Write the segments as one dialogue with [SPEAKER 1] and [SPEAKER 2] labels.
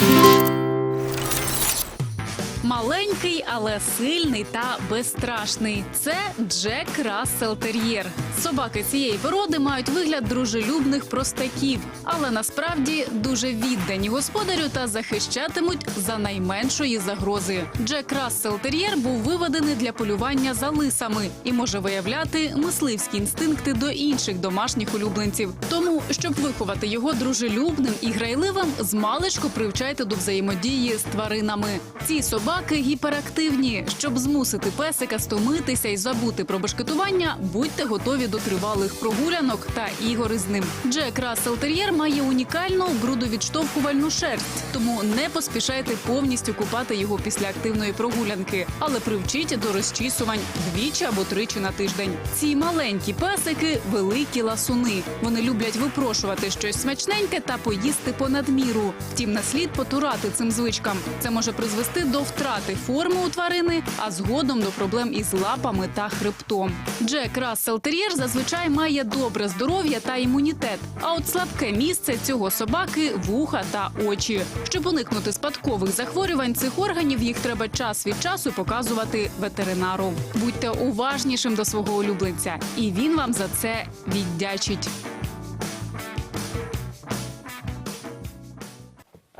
[SPEAKER 1] Thank you. Маленький, але сильний та безстрашний. Це Джек Рассел Тер'єр. Собаки цієї породи мають вигляд дружелюбних простаків, але насправді дуже віддані господарю та захищатимуть за найменшої загрози. Джек Рассел Тер'єр був виведений для полювання за лисами і може виявляти мисливські інстинкти до інших домашніх улюбленців. Тому, щоб виховати його дружелюбним і грайливим, змалечку привчайте до взаємодії з тваринами. Ці собаки гіперактивні. Щоб змусити песика стомитися і забути про бешкетування, будьте готові до тривалих прогулянок та ігор із ним. Джек Рассел Тер'єр має унікальну брудовідштовхувальну шерсть, тому не поспішайте повністю купати його після активної прогулянки, але привчіть до розчісувань двічі або тричі на тиждень. Ці маленькі песики великі ласуни. Вони люблять випрошувати щось смачненьке та поїсти понад міру. Втім, не слід потурати цим звичкам. Це може призвести до втрати форми у тварини, а згодом до проблем із лапами та хребтом. Джек Рассел Тер'єр зазвичай має добре здоров'я та імунітет. А от слабке місце цього собаки вуха та очі. Щоб уникнути спадкових захворювань цих органів, їх треба час від часу показувати ветеринару. Будьте уважнішим до свого улюбленця, і він вам за це віддячить.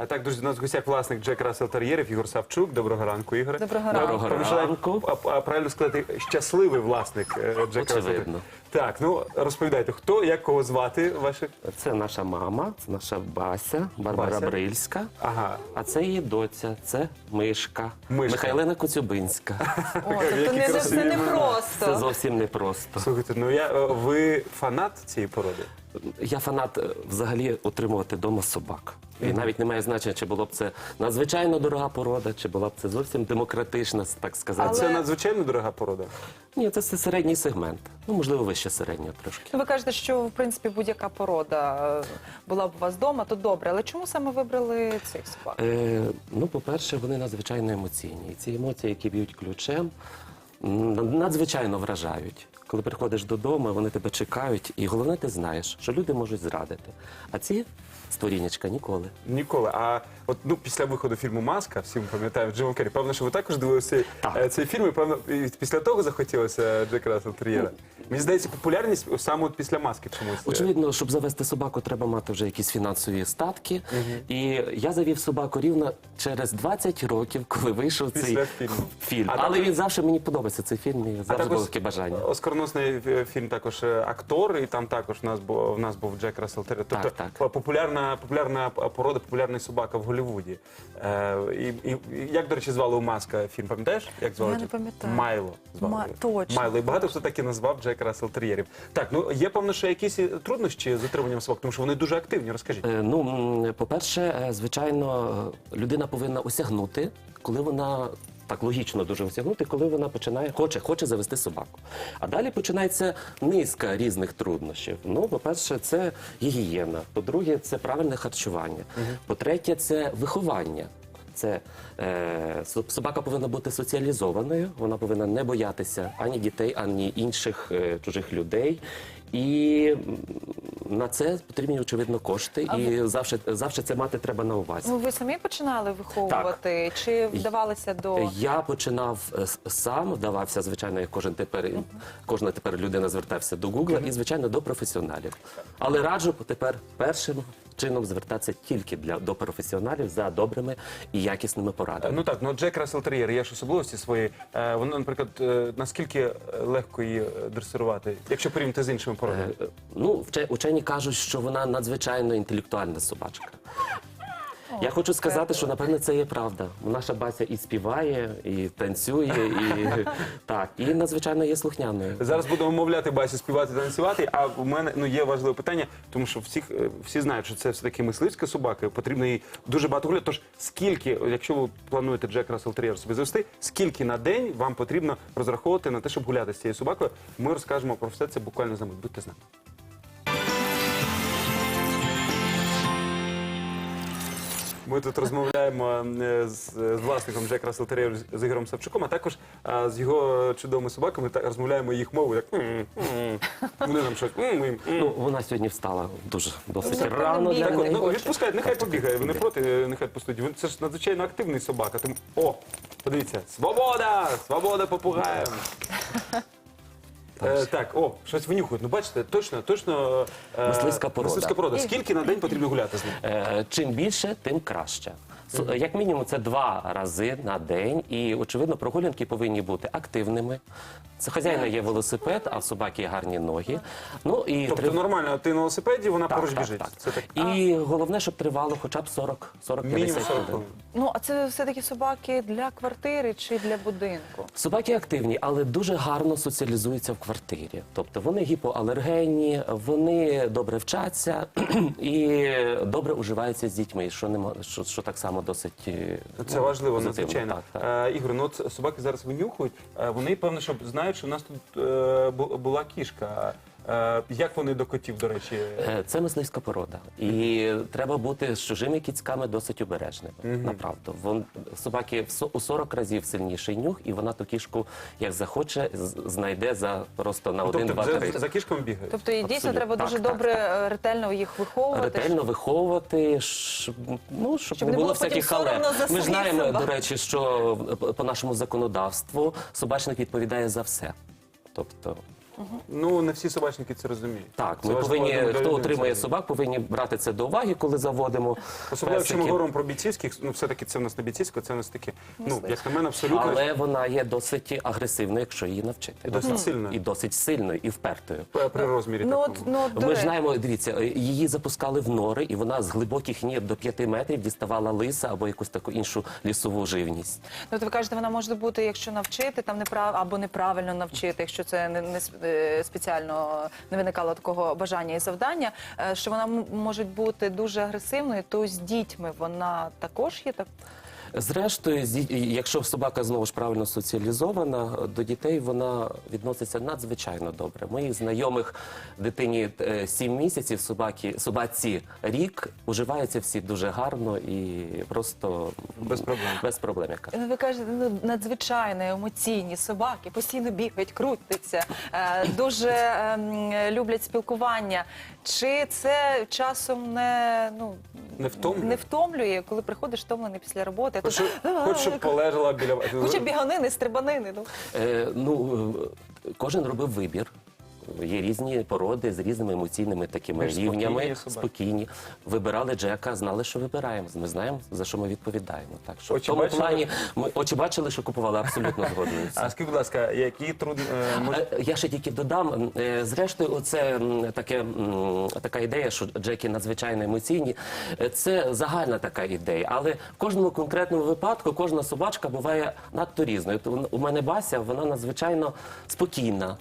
[SPEAKER 2] А так, друзі, у нас в гостях власник Джек Рассел Тер'єрів Ігор Савчук. Доброго ранку, Ігоре.
[SPEAKER 3] Доброго ранку.
[SPEAKER 2] помішала-
[SPEAKER 4] ранку.
[SPEAKER 2] А, а правильно сказати, щасливий власник е, Джека Рассел
[SPEAKER 4] Очевидно.
[SPEAKER 2] Так, ну розповідайте, хто, як кого звати ваших?
[SPEAKER 4] Це наша мама, це наша Бася, Барбара
[SPEAKER 2] Бася.
[SPEAKER 4] Брильська.
[SPEAKER 2] Ага.
[SPEAKER 4] А це її доця, це Мишка,
[SPEAKER 2] Мишка.
[SPEAKER 4] Михайлина Коцюбинська.
[SPEAKER 3] О, тобто
[SPEAKER 2] Які
[SPEAKER 3] не,
[SPEAKER 2] красиві
[SPEAKER 3] це не
[SPEAKER 2] імена.
[SPEAKER 4] Це
[SPEAKER 3] просто.
[SPEAKER 4] зовсім непросто.
[SPEAKER 2] Слухайте, ну я е, ви фанат цієї породи?
[SPEAKER 4] Я фанат е, взагалі утримувати вдома собак. І навіть немає значення, чи було б це надзвичайно дорога порода, чи була б це зовсім демократична, так сказати.
[SPEAKER 2] А це надзвичайно дорога порода.
[SPEAKER 4] Ні, це середній сегмент. Ну, можливо, вище середнього трошки.
[SPEAKER 3] Ну, Ви кажете, що в принципі будь-яка порода е, була б у вас вдома, то добре. Але чому саме вибрали цих собак?
[SPEAKER 4] Е, ну, по-перше, вони надзвичайно емоційні. І ці емоції, які б'ють ключем, надзвичайно вражають. Коли приходиш додому, вони тебе чекають, і головне, ти знаєш, що люди можуть зрадити. А ці створіннячка ніколи.
[SPEAKER 2] Ніколи. А от ну після виходу фільму Маска, всі ми пам'ятаємо Джимом Керрі, певно, що ви також дивилися цей,
[SPEAKER 4] Так.
[SPEAKER 2] е, цей фільм, і певно, і після того захотілося Джек Рассел Тер'єра. Мені здається, популярність саме от після маски чомусь. е,
[SPEAKER 4] Очевидно, щоб завести собаку, треба мати вже якісь фінансові статки. І я завів собаку рівно через 20 років, коли вийшов
[SPEAKER 2] Після
[SPEAKER 4] цей
[SPEAKER 2] фільму.
[SPEAKER 4] фільм.
[SPEAKER 2] А
[SPEAKER 4] Але
[SPEAKER 2] також-
[SPEAKER 4] він завжди мені подобається цей фільм. І завжди було таке бажання.
[SPEAKER 2] Оскароносний е, фільм також е, актор, і там також в нас був, в нас був Джек Рассел Тер'єр. Тобто
[SPEAKER 4] так.
[SPEAKER 2] по- популярна, популярна порода, популярний собака в Голлівуді. Е, і, і, як, до речі, звали у Маска фільм, пам'ятаєш? Як звали?
[SPEAKER 3] Я не пам'ятаю.
[SPEAKER 2] Майло. Звали.
[SPEAKER 3] Ма- точно.
[SPEAKER 2] Майло. І багато хто так і назвав Джек Рассел Тер'єрів. Так, ну є певно, що якісь труднощі з утриманням собак, тому що вони дуже активні. Розкажіть.
[SPEAKER 4] Е, Ну, по-перше, е, звичайно, е, людина повинна осягнути, коли вона. Так логічно дуже осягнути, коли вона починає хоче, хоче завести собаку. А далі починається низка різних труднощів. Ну, по-перше, це гігієна. По-друге, це правильне харчування. По-третє, це виховання. Це е, собака повинна бути соціалізованою, вона повинна не боятися ані дітей, ані інших е, чужих людей. І на це потрібні очевидно кошти, і завжди, завжди це мати треба на увазі.
[SPEAKER 3] Ну, ви самі починали виховувати? Чи вдавалися до
[SPEAKER 4] Я починав е, сам, вдавався, звичайно, як кожен тепер кожна тепер людина звертався до Гугла і, звичайно, до професіоналів. Але раджу тепер першим чином звертатися тільки для до професіоналів за добрими і якісними порадами.
[SPEAKER 2] Ну так, ну Джек Рассел Тер'єр, є ж особливості свої. Е, Воно, наприклад, е, наскільки е, легко її е, дресирувати, якщо порівняти з іншими породами?
[SPEAKER 4] Е, Ну, вче- учені кажуть, що вона надзвичайно інтелектуальна собачка. Я хочу сказати, що напевне це є правда. Наша бася і співає, і танцює, і так, і надзвичайно є слухняною.
[SPEAKER 2] Зараз будемо мовляти Басі співати танцювати. А у мене ну є важливе питання, тому що всіх е, всі знають, що це все таки мисливська собака. Потрібно їй дуже багато гуляти. Тож скільки, якщо ви плануєте Джек Рассел Тер'єр собі завести, скільки на день вам потрібно розраховувати на те, щоб гуляти з цією собакою? Ми розкажемо про все це буквально за мить. Будьте з нами. Ми тут розмовляємо е, з, з власником Джек Рассел Тер'єр з Ігорем Савчуком, а також а, з його чудовими собаками та розмовляємо їх мовою. Так, «м, м». вони нам щось. «м, м, м».
[SPEAKER 4] Ну, вона сьогодні встала дуже досить рано для.
[SPEAKER 2] Так, от,
[SPEAKER 4] неї.
[SPEAKER 2] ну, відпускай, нехай побігає. Ви не проти, нехай пустуть. Він це ж надзвичайно активний собака. Тому о, подивіться, свобода! Свобода попугаєм! Е, так, о, щось винюхують. Ну бачите, точно, точно. е,
[SPEAKER 4] Мисливська порода.
[SPEAKER 2] Мисливська порода. Скільки на день потрібно гуляти з ним?
[SPEAKER 4] Е, Чим більше, тим краще. С- Як мінімум, це два рази на день, і очевидно, прогулянки повинні бути активними. Це хазяїна є велосипед, а в собаки є гарні ноги. Ну і
[SPEAKER 2] Тобто
[SPEAKER 4] трив-
[SPEAKER 2] нормально, ти на велосипеді, вона
[SPEAKER 4] Так,
[SPEAKER 2] поруч
[SPEAKER 4] так,
[SPEAKER 2] біжить.
[SPEAKER 4] так.
[SPEAKER 2] Це так.
[SPEAKER 4] І головне, щоб тривало хоча б 40 40
[SPEAKER 2] Мінімум
[SPEAKER 4] 50
[SPEAKER 2] 40
[SPEAKER 4] хвилин.
[SPEAKER 2] хвилин.
[SPEAKER 3] Ну, а це все-таки собаки для квартири чи для будинку?
[SPEAKER 4] Собаки активні, але дуже гарно соціалізуються в квартирі. Тобто вони гіпоалергенні, вони добре вчаться і добре уживаються з дітьми, що нема що, що так само досить е,
[SPEAKER 2] Це
[SPEAKER 4] ну,
[SPEAKER 2] важливо,
[SPEAKER 4] позитивно.
[SPEAKER 2] надзвичайно.
[SPEAKER 4] Так, так.
[SPEAKER 2] Е, Ігор, ну от собаки зараз винюхують. Е, Вони, певно, що знають, що в нас тут е, бу- була кішка. Е, Як вони до котів, до речі?
[SPEAKER 4] Е, Це мисливська порода, і треба бути з чужими кіцьками досить обережними. Направду, Вон собаки в со- у 40 разів сильніший нюх, і вона ту кішку, як захоче, з- знайде за просто на один,
[SPEAKER 2] Тобто
[SPEAKER 4] два, три.
[SPEAKER 2] за, за кішками бігають?
[SPEAKER 3] Тобто і дійсно
[SPEAKER 4] Абсолютно.
[SPEAKER 3] треба
[SPEAKER 4] Так,
[SPEAKER 3] дуже
[SPEAKER 4] так,
[SPEAKER 3] добре е, ретельно їх виховувати.
[SPEAKER 4] Ретельно виховувати, щоб, ну, щоб,
[SPEAKER 3] Щоб
[SPEAKER 4] не було
[SPEAKER 3] потім
[SPEAKER 4] всяких халеп.
[SPEAKER 3] соромно за
[SPEAKER 4] Ми
[SPEAKER 3] своїх
[SPEAKER 4] знаємо,
[SPEAKER 3] собак.
[SPEAKER 4] до речі, що е, по нашому законодавству собачник відповідає за все. Тобто,
[SPEAKER 2] Ну, не всі собачники це розуміють.
[SPEAKER 4] так, ми повинні, хто отримує собак, повинні брати це до уваги, коли заводимо.
[SPEAKER 2] Особливо, якщо ми
[SPEAKER 4] песиків.
[SPEAKER 2] говоримо про бійцівських, ну все-таки це в нас не бійцівська, це в нас таке, ну, як на мене, абсолютно
[SPEAKER 4] Але вона є досить агресивною, якщо її навчити.
[SPEAKER 2] І досить сильною.
[SPEAKER 4] І досить сильною, і впертою.
[SPEAKER 2] при- при розмірі
[SPEAKER 3] Ну,
[SPEAKER 2] такому.
[SPEAKER 3] ну, от, до
[SPEAKER 4] Ми ж
[SPEAKER 3] речі.
[SPEAKER 4] знаємо, дивіться, е, її запускали в нори, і вона з глибоких нір до 5 метрів діставала лиса або якусь таку іншу лісову живність.
[SPEAKER 3] Ну, от ви кажете, вона може бути, якщо навчити, там неправ... або неправильно навчити, якщо це не, не с- спеціально не виникало такого бажання і завдання, е, що вона може бути дуже агресивною, то з дітьми вона також є так.
[SPEAKER 4] Зрештою, зі- якщо собака знову ж правильно соціалізована, до дітей вона відноситься надзвичайно добре. Моїх знайомих дитині 7 місяців, собаки, собаці рік, уживаються всі дуже гарно і просто
[SPEAKER 2] Без проблем.
[SPEAKER 4] Без проблем, яка.
[SPEAKER 3] Ну, Ви кажете, ну, надзвичайно емоційні собаки, постійно бігають, крутяться, е, дуже ем, люблять спілкування. Чи це часом не, ну,
[SPEAKER 2] Не втомлює?
[SPEAKER 3] не втомлює, коли приходиш втомлений після роботи?
[SPEAKER 2] Хоч, хоч щоб полежала біля
[SPEAKER 3] хоче біганини, стрибанини. Ну.
[SPEAKER 4] Е, ну, е, кожен робив вибір. Є різні породи з різними емоційними такими
[SPEAKER 2] спокійні
[SPEAKER 4] рівнями,
[SPEAKER 2] собаки.
[SPEAKER 4] спокійні. Вибирали Джека, знали, що вибираємо. Ми знаємо, за що ми відповідаємо. Так що
[SPEAKER 2] Очі
[SPEAKER 4] в тому
[SPEAKER 2] бачили?
[SPEAKER 4] плані ми очі бачили, що купували абсолютно згодні.
[SPEAKER 2] А скажіть, будь ласка, які труд... е,
[SPEAKER 4] Е, Я ще тільки додам. е, Зрештою, оце м, таке м, така ідея, що Джеки надзвичайно емоційні. е, Це загальна така ідея, але в кожному конкретному випадку кожна собачка буває надто різною. У мене Бася, вона надзвичайно спокійна.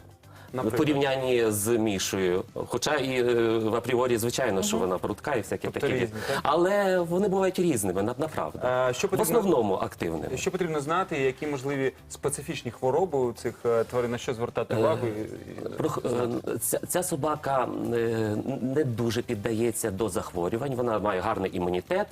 [SPEAKER 4] В порівнянні з Мішою, хоча і е, в апріорі, звичайно, що вона прутка і всяке
[SPEAKER 2] Тобто
[SPEAKER 4] таке.
[SPEAKER 2] різні, так?
[SPEAKER 4] Але вони бувають різними, на- направду.
[SPEAKER 2] А, що
[SPEAKER 4] в
[SPEAKER 2] потрібно-
[SPEAKER 4] основному активними.
[SPEAKER 2] Що потрібно знати, які можливі специфічні хвороби у цих е, тварин, на що звертати увагу? і- і-
[SPEAKER 4] Про- е, Ця, ця собака е, не дуже піддається до захворювань, вона має гарний імунітет,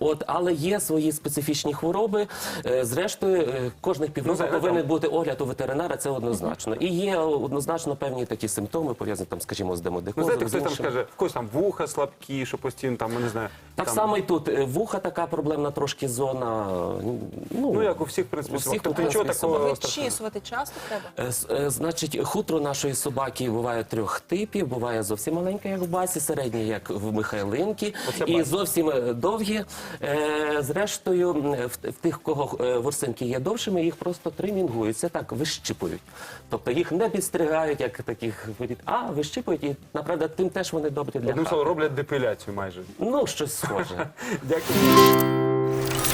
[SPEAKER 4] от, але є свої специфічні хвороби. Е, Зрештою, е, кожних півроку
[SPEAKER 2] Ну, за-
[SPEAKER 4] повинен бути огляд у ветеринара, це однозначно. І є однозначно певні такі симптоми, пов'язані там, скажімо, з демодекозом.
[SPEAKER 2] Ну,
[SPEAKER 4] знаєте,
[SPEAKER 2] хтось там каже, в когось там вуха слабкі, що постійно там, я не знаю.
[SPEAKER 4] Так
[SPEAKER 2] там-
[SPEAKER 4] само і тут Е, вуха така проблемна трошки зона. Ну,
[SPEAKER 2] Ну, як у всіх, в принципі,
[SPEAKER 4] у всіх,
[SPEAKER 2] собак. Тобто нічого
[SPEAKER 4] принципі,
[SPEAKER 2] такого страшного.
[SPEAKER 3] Вичісувати часто треба?
[SPEAKER 4] Е, с- е, Значить, хутро нашої собаки буває трьох типів. Буває зовсім маленьке, як в басі, середнє, як в Михайлинки,
[SPEAKER 2] Оце
[SPEAKER 4] і зовсім е, довгі. Е, Зрештою, м, в, в тих, кого е, ворсинки є довшими, їх просто тримінгують, це так вищипують. Тобто їх не підстригають, як таких воріт, а вищипують, і направда тим теж вони добрі для
[SPEAKER 2] Одним
[SPEAKER 4] хати.
[SPEAKER 2] словом, роблять депиляцію майже.
[SPEAKER 4] Ну, щось схоже.
[SPEAKER 2] Дякую.